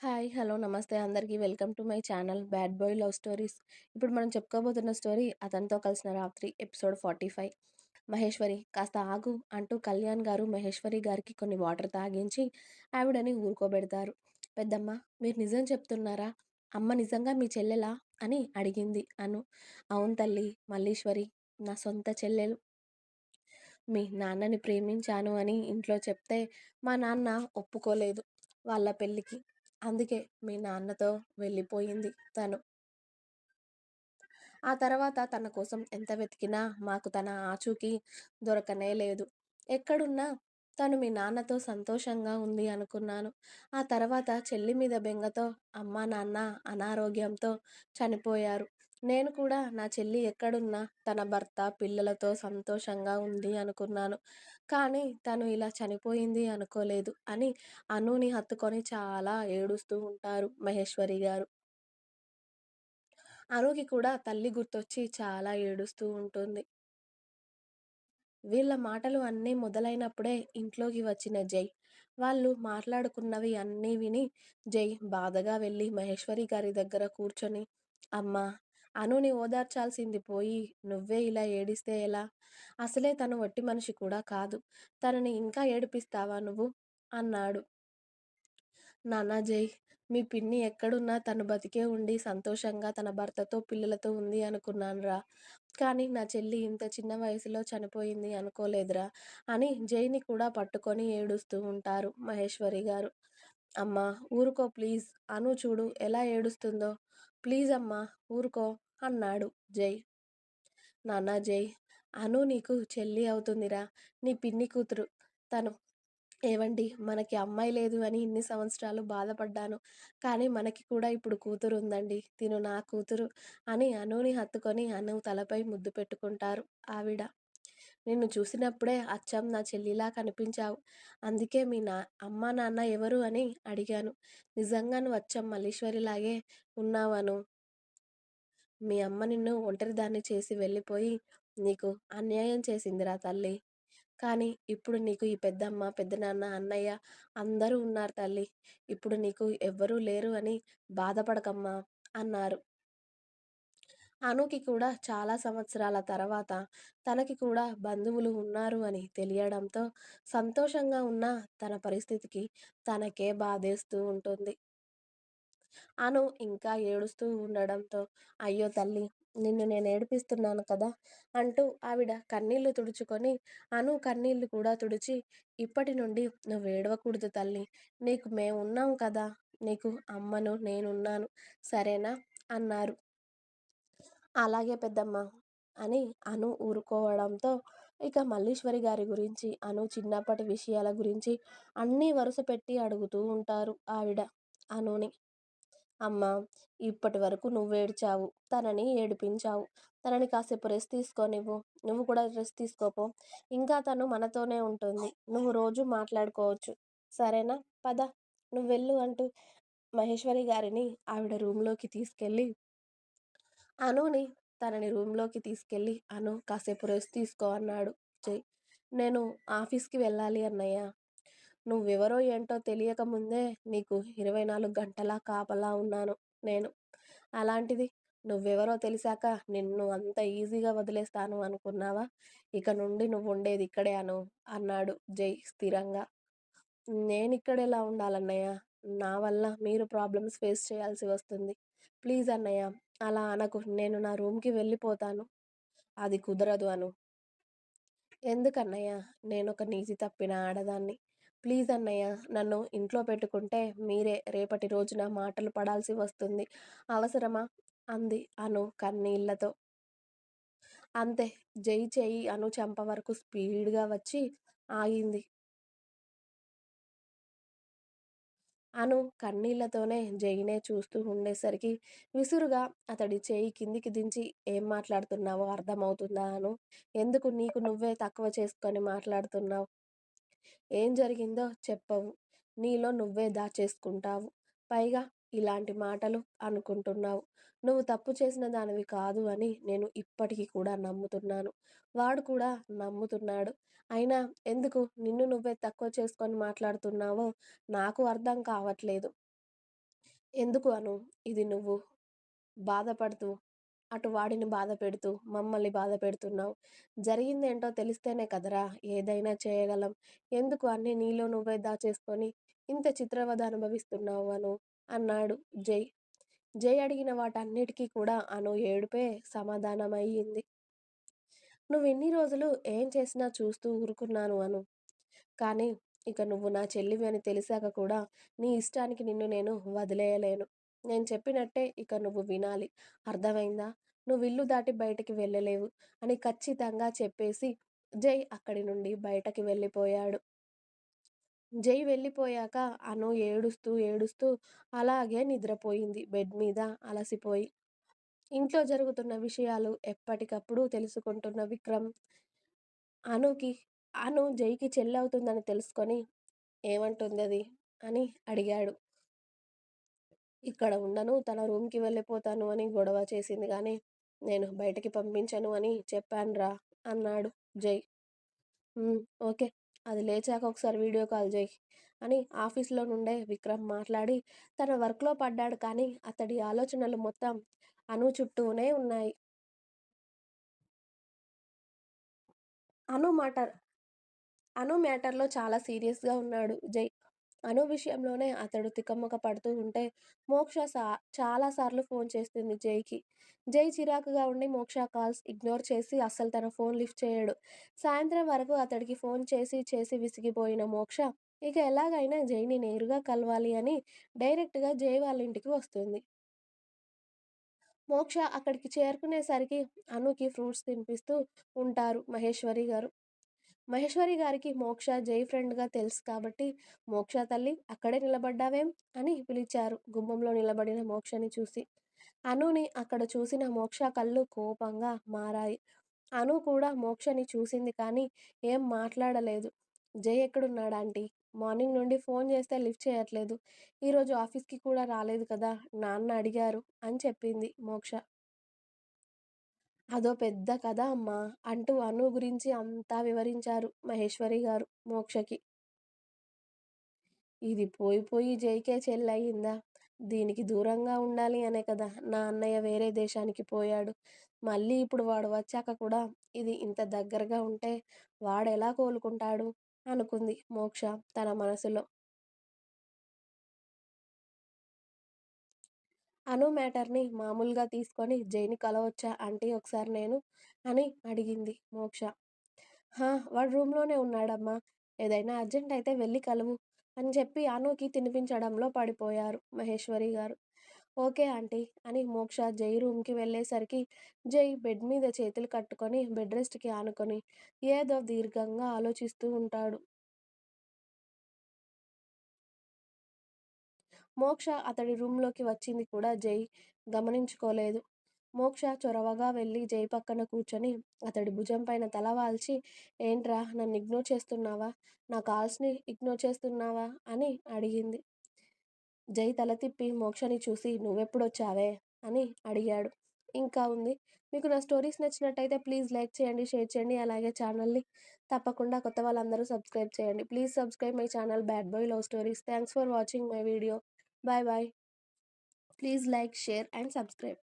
Hi! Hello! నమస్తే అందరికీ. Welcome to my channel 'bad boy love stories'. ఇప్పుడు మనం చెప్పుకోబోతున్న స్టోరీ 'అతనితో కలిసిన రాత్రి' ఎపిసోడ్ 45. మహేశ్వరి కాస్త ఆగు అంటూ కళ్యాణ్ గారు మహేశ్వరి గారికి కొన్ని వాటర్ తాగించి ఆవిడని ఊరుకోబెడతారు. పెద్దమ్మ మీరు నిజం చెప్తున్నారా? అమ్మ నిజంగా మీ చెల్లెలా? అని అడిగింది అను. అవును తల్లి మల్లీశ్వరి నా సొంత చెల్లెలు. మీ నాన్నని ప్రేమించాను అని ఇంట్లో చెప్తే మా నాన్న ఒప్పుకోలేదు వాళ్ళ పెళ్ళికి. అందుకే మీ నాన్నతో వెళ్ళిపోయింది తను. ఆ తర్వాత తన కోసం ఎంత వెతికినా మాకు తన ఆచూకీ దొరకనే లేదు. ఎక్కడున్నా తను మీ నాన్నతో సంతోషంగా ఉంది అనుకున్నాను. ఆ తర్వాత చెల్లి మీద బెంగతో అమ్మా నాన్న అనారోగ్యంతో చనిపోయారు. నేను కూడా నా చెల్లి ఎక్కడున్నా తన భర్త, పిల్లలతో సంతోషంగా ఉంది అనుకున్నాను. కానీ తను ఇలా చనిపోయింది అనుకోలేదు అని అనుని హత్తుకొని చాలా ఏడుస్తూ ఉంటారు మహేశ్వరి గారు. అనుకి కూడా తల్లి గుర్తొచ్చి చాలా ఏడుస్తూ ఉంటుంది. వీళ్ళ మాటలు అన్నీ మొదలైనప్పుడే ఇంట్లోకి వచ్చిన జై. వాళ్ళు మాట్లాడుకున్నవి అన్నీ విని జై బాధగా వెళ్ళి మహేశ్వరి గారి దగ్గర కూర్చొని అమ్మ అనుని ఓదార్చాల్సింది పోయి నువ్వే ఇలా ఏడిస్తే ఎలా? అసలే తను వట్టి మనిషి కూడా కాదు. తనని ఇంకా ఏడిపిస్తావా నువ్వు? అన్నాడు. నాన్నా జై! మీ పిన్ని ఎక్కడున్నా తను బతికే ఉండి సంతోషంగా తన భర్తతో, పిల్లలతో ఉంది అనుకున్నానురా కానీ నా చెల్లి ఇంత చిన్న వయసులో చనిపోయింది అనుకోలేదురా అని జైని కూడా పట్టుకొని ఏడుస్తూ ఉంటారు మహేశ్వరి గారు. అమ్మా! ఊరుకో ప్లీజ్ అను చూడు ఎలా ఏడుస్తుందో. ప్లీజ్ అమ్మా ఊరుకో అన్నాడు జై. నాన్నా జై! అను నీకు చెల్లి అవుతుందిరా. నీ పిన్ని కూతురు తను. ఏవండి మనకి అమ్మాయి లేదు అని ఇన్ని సంవత్సరాలు బాధపడ్డాను. కానీ మనకి కూడా ఇప్పుడు కూతురు ఉందండి. తిను నా కూతురు అని అనుని హత్తుకొని అను తలపై ముద్దు పెట్టుకుంటారు ఆవిడ. నిన్ను చూసినప్పుడే అచ్చం నా చెల్లిలా కనిపించావు. అందుకే మీ నా అమ్మా నాన్న ఎవరు అని అడిగాను. నిజంగా నువ్వు అచ్చం మల్లీశ్వరిలాగే ఉన్నావను మీ అమ్మ నిన్ను ఒంటరిదాన్ని చేసి వెళ్ళిపోయి నీకు అన్యాయం చేసిందిరా తల్లి కానీ ఇప్పుడు నీకు ఈ పెద్దమ్మ, పెద్దనాన్న, అన్నయ్య అందరూ ఉన్నారు తల్లి ఇప్పుడు నీకు ఎవ్వరూ లేరు అని బాధపడకమ్మా అన్నారు. అనుకి కూడా చాలా సంవత్సరాల తర్వాత తనకి కూడా బంధువులు ఉన్నారు అని తెలియడంతో సంతోషంగా ఉన్న తన పరిస్థితికి తనకే బాధేస్తూ ఉంటుంది. అను ఇంకా ఏడుస్తూ ఉండడంతో అయ్యో తల్లి నిన్ను నేను ఏడిపిస్తున్నాను కదా అంటూ ఆవిడ కన్నీళ్ళు తుడుచుకొని అను కన్నీళ్ళు కూడా తుడిచి ఇప్పటి నుండి నువ్వు ఏడవకూడదు తల్లి నీకు మేమున్నాం కదా నీకు అమ్మను నేనున్నాను సరేనా? అన్నారు. అలాగే పెద్దమ్మ అని అను ఊరుకోవడంతో ఇక మల్లీశ్వరి గారి గురించి, అను చిన్నప్పటి విషయాల గురించి అన్నీ వరుసపెట్టి అడుగుతూ ఉంటారు ఆవిడ అనుని అమ్మా! ఇప్పటి వరకు నువ్వేడ్చావు. తనని ఏడిపించావు. తనని కాసేపు రెస్ట్ తీసుకోనివ్వు. నువ్వు కూడా రెస్ట్ తీసుకోపో. ఇంకా తను మనతోనే ఉంటుంది. నువ్వు రోజు మాట్లాడుకోవచ్చు. సరేనా? పద నువ్వు వెళ్ళు అంటూ మహేశ్వరి గారిని ఆవిడ రూంలోకి తీసుకెళ్ళి అనుని తనని రూంలోకి తీసుకెళ్ళి అను కాసేపు రెస్ట్ తీసుకో అన్నాడు జై. నేను ఆఫీస్కి వెళ్ళాలి అన్నయ్య. నువ్వెవరో ఏంటో తెలియక ముందే నీకు ఇరవై నాలుగు గంటలా కాపలా ఉన్నాను నేను. అలాంటిది నువ్వెవరో తెలిసాక నిన్ను అంత ఈజీగా వదిలేస్తాను అనుకున్నావా? ఇక నుండి నువ్వు ఉండేది ఇక్కడే అను అన్నాడు జై స్థిరంగా. నేను ఇక్కడ ఎలా ఉండాలన్నయ్య? నా వల్ల మీరు ప్రాబ్లమ్స్ ఫేస్ చేయాల్సి వస్తుంది. ప్లీజ్ అన్నయ్య అలా అనకు నేను నా రూమ్కి వెళ్ళిపోతాను. అది కుదరదు అను. ఎందుకన్నయ్య? ఒక నీతి తప్పిన ఆడదాన్ని. ప్లీజ్ అన్నయ్య నన్ను ఇంట్లో పెట్టుకుంటే మీరే రేపటి రోజున మాటలు పడాల్సి వస్తుంది. అవసరమా? అంది అను కన్నీళ్ళతో. అంతే జై చేయి అను చంప వరకు స్పీడ్గా వచ్చి ఆగింది. అను కన్నీళ్ళతోనే జైనే చూస్తూ ఉండేసరికి విసురుగా అతడి చేయి కిందికి దించి ఏం మాట్లాడుతున్నావో అర్థమవుతుందా అను? ఎందుకు నీకు నువ్వే తక్కువ చేసుకొని మాట్లాడుతున్నావు ఏం జరిగిందో చెప్పవు. నీలో నువ్వే దాచేసుకుంటావు. పైగా ఇలాంటి మాటలు అనుకుంటున్నావు. నువ్వు తప్పు చేసిన దానివి కాదు అని నేను ఇప్పటికీ కూడా నమ్ముతున్నాను. వాడు కూడా నమ్ముతున్నాడు. అయినా ఎందుకు నిన్ను నువ్వే తక్కువ చేసుకొని మాట్లాడుతున్నావో నాకు అర్థం కావట్లేదు. ఎందుకు అను ఇది నువ్వు బాధపడుతూ అటు వాడిని బాధ పెడుతూ మమ్మల్ని బాధ పెడుతున్నావు జరిగిందేంటో తెలిస్తేనే కదరా ఏదైనా చేయగలం ఎందుకు అన్నీ నీలో నువ్వే దాచేసుకొని ఇంత చిత్రవద అనుభవిస్తున్నావు అను అన్నాడు జై. జై అడిగిన వాటన్నిటికీ కూడా అను ఏడుపే సమాధానమయ్యింది. నువ్వు ఎన్ని రోజులు ఏం చేసినా చూస్తూ ఊరుకున్నాను అను. కానీ ఇక నువ్వు నా చెల్లివి అని తెలిసాక కూడా నీ ఇష్టానికి నిన్ను నేను వదిలేయలేను. నేను చెప్పినట్టే ఇక నువ్వు వినాలి. అర్థమైందా? నువ్వు ఇల్లు దాటి బయటికి వెళ్ళలేవు అని ఖచ్చితంగా చెప్పేసి జై అక్కడి నుండి బయటకి వెళ్ళిపోయాడు. జై వెళ్ళిపోయాక అను ఏడుస్తూ ఏడుస్తూ అలాగే నిద్రపోయింది. బెడ్ మీద అలసిపోయి ఇంట్లో జరుగుతున్న విషయాలు ఎప్పటికప్పుడు తెలుసుకుంటున్న విక్రమ్. అనుకి అను జైకి చెల్లవుతుందని తెలుసుకొని ఏమంటుంది అది అని అడిగాడు. ఇక్కడ ఉండను తన రూమ్కి వెళ్ళిపోతాను అని గొడవ చేసింది కానీ నేను బయటకి పంపించను అని చెప్పానురా అన్నాడు జై. ఓకే. అది లేచాక ఒకసారి వీడియో కాల్ చేయి అని ఆఫీస్లో నుండే విక్రమ్ మాట్లాడి తన వర్క్లో పడ్డాడు కానీ అతడి ఆలోచనలు మొత్తం అను చుట్టూనే ఉన్నాయి. అను మాట అను మ్యాటర్లో చాలా సీరియస్గా ఉన్నాడు జై. అను విషయంలోనే అతడు తికమ్మక పడుతూ ఉంటే మోక్ష సా చాలాసార్లు ఫోన్ చేస్తుంది జైకి. జై చిరాకుగా ఉండి మోక్ష కాల్స్ ఇగ్నోర్ చేసి అస్సలు తన ఫోన్ లిఫ్ట్ చేయడు. సాయంత్రం వరకు అతడికి ఫోన్ చేసి చేసి విసిగిపోయిన మోక్ష ఇక ఎలాగైనా జైని నేరుగా కలవాలి అని డైరెక్ట్గా జై వాళ్ళ ఇంటికి వస్తుంది. మోక్ష అక్కడికి చేరుకునేసరికి అనుకి ఫ్రూట్స్ తినిపిస్తూ ఉంటారు మహేశ్వరి గారు. మహేశ్వరి గారికి మోక్ష జై ఫ్రెండ్గా తెలుసు కాబట్టి మోక్ష తల్లి అక్కడే నిలబడ్డావేం? అని పిలిచారు. గుమ్మంలో నిలబడిన మోక్షని చూసి అనుని అక్కడ చూసిన మోక్ష కళ్ళు కోపంగా మారాయి. అను కూడా మోక్షని చూసింది కానీ ఏం మాట్లాడలేదు. జై ఎక్కడున్నాడా ఆంటీ? మార్నింగ్ నుండి ఫోన్ చేస్తే లిఫ్ట్ చేయట్లేదు. ఈరోజు ఆఫీస్కి కూడా రాలేదు కదా నాన్న అడిగారు అని చెప్పింది మోక్ష. అదో పెద్ద కథ అమ్మా! అంటూ అను గురించి అంతా వివరించారు మహేశ్వరి గారు మోక్షకి. ఇది పోయి పోయి జైకే చెల్లయిందా? దీనికి దూరంగా ఉండాలి అనే కదా! నా అన్నయ్య వేరే దేశానికి పోయాడు. మళ్ళీ ఇప్పుడు వాడు వచ్చాక కూడా ఇది ఇంత దగ్గరగా ఉంటే వాడు ఎలా కోలుకుంటాడు? అనుకుంది మోక్ష తన మనసులో. అను మ్యాటర్ని మామూలుగా తీసుకొని జైని కలవచ్చా ఆంటీ ఒకసారి నేను అని అడిగింది మోక్ష. హా వాడు రూమ్లోనే ఉన్నాడమ్మా. ఏదైనా అర్జెంట్ అయితే వెళ్ళి కలవు అని చెప్పి అనుకి తినిపించడంలో పడిపోయారు మహేశ్వరి గారు. ఓకే ఆంటీ అని మోక్ష జై రూమ్కి వెళ్ళేసరికి జై బెడ్ మీద చేతులు కట్టుకొని బెడ్ రెస్ట్కి ఆనుకొని ఏదో దీర్ఘంగా ఆలోచిస్తూ ఉంటాడు. మోక్ష అతడి రూమ్లోకి వచ్చింది కూడా జై. గమనించుకోలేదు. మోక్ష చొరవగా వెళ్ళి జై పక్కన కూర్చొని అతడి భుజం పైన తల వాల్చి ఏంట్రా నన్ను ఇగ్నోర్ చేస్తున్నావా? నా కాల్స్ని ఇగ్నోర్ చేస్తున్నావా? అని అడిగింది. జై తల తిప్పి మోక్షని చూసి నువ్వెప్పుడొచ్చావే? అని అడిగాడు. ఇంకా ఉంది. మీకు నా స్టోరీస్ నచ్చినట్టయితే ప్లీజ్ లైక్ చేయండి షేర్ చేయండి అలాగే ఛానల్ని తప్పకుండా కొత్త వాళ్ళందరూ సబ్స్క్రైబ్ చేయండి. Please subscribe my channel bad boy love stories. Thanks for watching my video. Bye bye. Please like, share and subscribe.